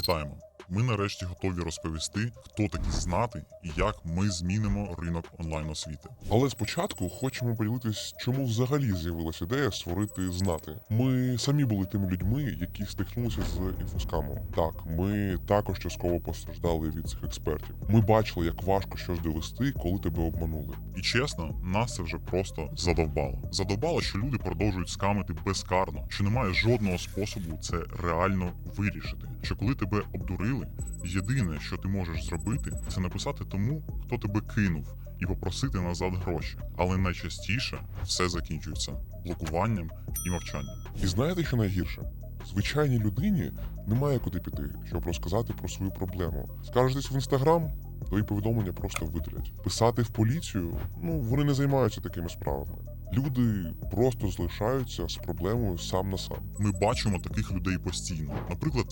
Вітаємо! Ми нарешті готові розповісти, хто такі знати і як ми змінимо ринок онлайн освіти. Але спочатку хочемо поділитись, чому взагалі з'явилася ідея створити знати. Ми самі були тими людьми, які стикнулися з інфоскамом. Так, ми також частково постраждали від цих експертів. Ми бачили, як важко щось довести, коли тебе обманули. І чесно, нас це вже просто задовбало. Задовбало, що люди продовжують скамити безкарно, що немає жодного способу це реально вирішити. Що коли тебе обдурили, єдине, що ти можеш зробити, це написати тому, хто тебе кинув, і попросити назад гроші. Але найчастіше все закінчується блокуванням і мовчанням. І знаєте, що найгірше? Звичайній людині немає куди піти, щоб розказати про свою проблему. Скажетесь в інстаграм, твої повідомлення просто видалять. Писати в поліцію, ну вони не займаються такими справами. Люди просто залишаються з проблемою сам на сам. Ми бачимо таких людей постійно. Наприклад,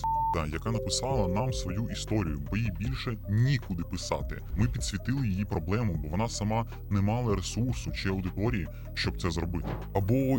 яка написала нам свою історію, бо їй більше нікуди писати. Ми підсвітили її проблему, бо вона сама не мала ресурсу чи аудиторії, щоб це зробити. або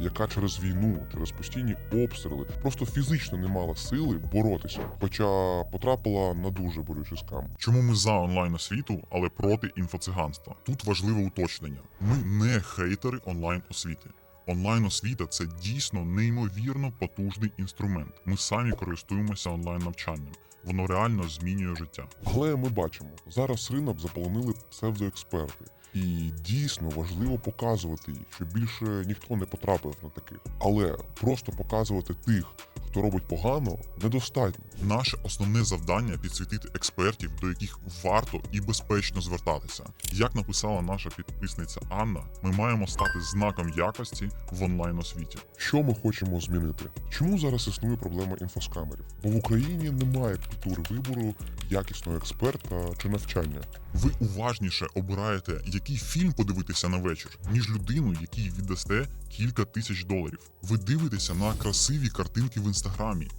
яка через війну, через постійні обстріли просто фізично не мала сили боротися, хоча потрапила на дуже болючий скам. Чому ми за онлайн освіту, але проти інфоциганства? Тут важливе уточнення: ми не хейтери онлайн освіти. Онлайн освіта це дійсно неймовірно потужний інструмент. Ми самі користуємося онлайн навчанням. Воно реально змінює життя. Але ми бачимо, зараз ринок заполонили псевдоексперти. І дійсно важливо показувати їх, щоб більше ніхто не потрапив на таких. Але просто показувати тих, хто робить погано, недостатньо. Наше основне завдання підсвітити експертів, до яких варто і безпечно звертатися. Як написала наша підписниця Анна, ми маємо стати знаком якості в онлайн освіті. Що ми хочемо змінити? Чому зараз існує проблема інфоскамерів? Бо в Україні немає культури вибору якісного експерта чи навчання. Ви уважніше обираєте, який фільм подивитися на вечір, ніж людину, якій віддасте кілька тисяч доларів. Ви дивитеся на красиві картинки в інстаграмі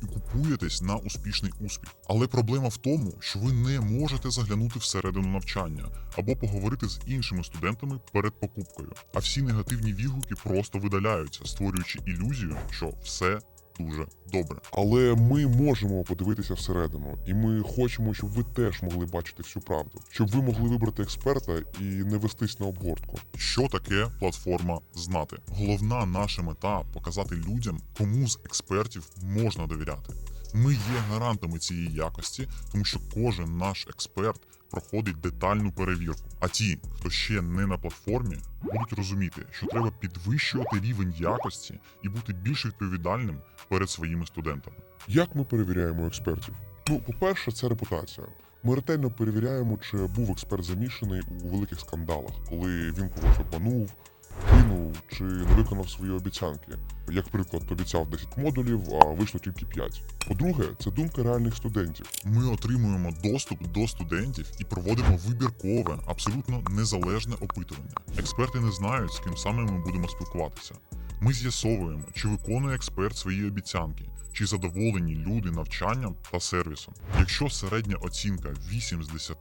і купуєтесь на успішний успіх. Але проблема в тому, що ви не можете заглянути всередину навчання або поговорити з іншими студентами перед покупкою. А всі негативні відгуки просто видаляються, створюючи ілюзію, що все дуже добре. Але ми можемо подивитися всередину, і ми хочемо, щоб ви теж могли бачити всю правду, щоб ви могли вибрати експерта і не вестись на обгортку. Що таке платформа знати? Головна наша мета показати людям, кому з експертів можна довіряти. Ми є гарантами цієї якості, тому що кожен наш експерт проходить детальну перевірку. А ті, хто ще не на платформі, будуть розуміти, що треба підвищувати рівень якості і бути більш відповідальним перед своїми студентами. Як ми перевіряємо експертів? Ну, по-перше, це репутація. Ми ретельно перевіряємо, чи був експерт замішаний у великих скандалах, коли він когось обманув, кинув чи не виконав свої обіцянки. Як приклад, обіцяв 10 модулів, а вийшло тільки 5. По-друге, це думка реальних студентів. Ми отримуємо доступ до студентів і проводимо вибіркове, абсолютно незалежне опитування. Експерти не знають, з ким саме ми будемо спілкуватися. Ми з'ясовуємо, чи виконує експерт свої обіцянки, чи задоволені люди навчанням та сервісом. Якщо середня оцінка 8 з 10,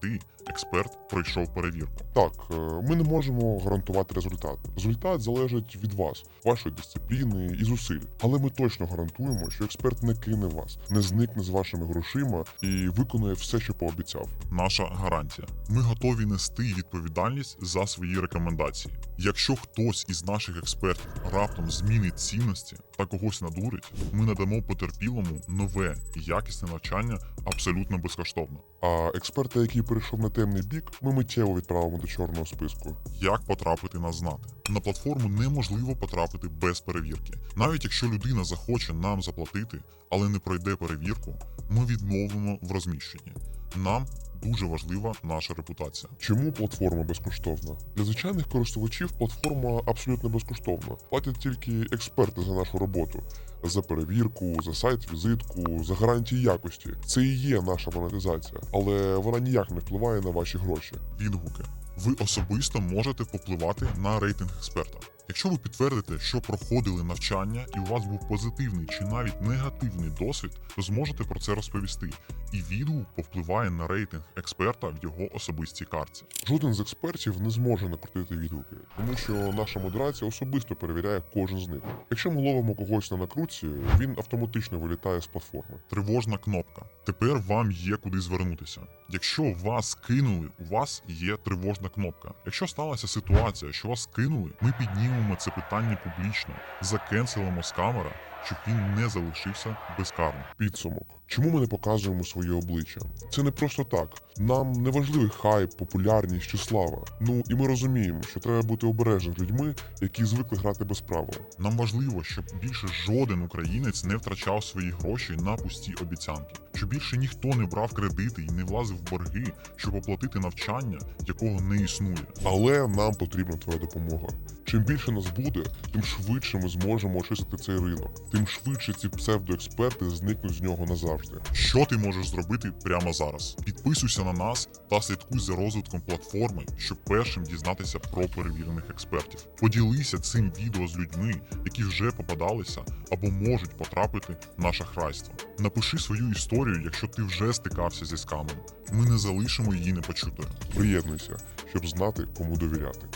експерт пройшов перевірку. Так, е, ми не можемо гарантувати результат. Результат залежить від вас, вашої дисципліни і зусиль. Але ми точно гарантуємо, що експерт не кине вас, не зникне з вашими грошима і виконує все, що пообіцяв. Наша гарантія. Ми готові нести відповідальність за свої рекомендації. Якщо хтось із наших експертів раптом змінить цінності та когось надурить, ми надамо потерпілому нове і якісне навчання абсолютно безкоштовно. А експерта, який перейшов на темний бік, ми миттєво відправимо до чорного списку. Як потрапити на знати? На платформу неможливо потрапити без перевірки. Навіть якщо людина захоче нам заплатити, але не пройде перевірку, ми відмовимо в розміщенні. Нам дуже важлива наша репутація. Чому платформа безкоштовна? Для звичайних користувачів платформа абсолютно безкоштовна. Платять тільки експерти за нашу роботу, за перевірку, за сайт-візитку, за гарантії якості. Це і є наша монетизація, але вона ніяк не впливає на ваші гроші. Відгуки. Ви особисто можете попливати на рейтинг експерта. Якщо ви підтвердите, що проходили навчання і у вас був позитивний чи навіть негативний досвід, то зможете про це розповісти. І відгук повпливає на рейтинг експерта в його особистій картці. Жоден з експертів не зможе накрутити відгуки, тому що наша модерація особисто перевіряє кожен з них. Якщо ми ловимо когось на накрутці, він автоматично вилітає з платформи. Тривожна кнопка. Тепер вам є куди звернутися. Якщо вас кинули, у вас є тривожна кнопка. Якщо сталася ситуація, що вас кинули, ми піднімемо це питання публічно, закенселимо з камера, щоб він не залишився безкарним. Підсумок. Чому ми не показуємо своє обличчя? Це не просто так. Нам не важливий хайп, популярність чи слава. Ну і ми розуміємо, що треба бути обережним з людьми, які звикли грати без правил. Нам важливо, щоб більше жоден українець не втрачав свої гроші на пусті обіцянки, щоб більше ніхто не брав кредити і не влазив в борги, щоб оплатити навчання, якого не існує. Але нам потрібна твоя допомога. Чим більше нас буде, тим швидше ми зможемо очистити цей ринок, тим швидше ці псевдоексперти зникнуть з нього назавжди. Що ти можеш зробити прямо зараз? Підписуйся на нас та слідкуй за розвитком платформи, щоб першим дізнатися про перевірених експертів. Поділися цим відео з людьми, які вже попадалися або можуть потрапити на шахрайство. Напиши свою історію, якщо ти вже стикався зі скамом. Ми не залишимо її непочутою. Приєднуйся, щоб знати, кому довіряти.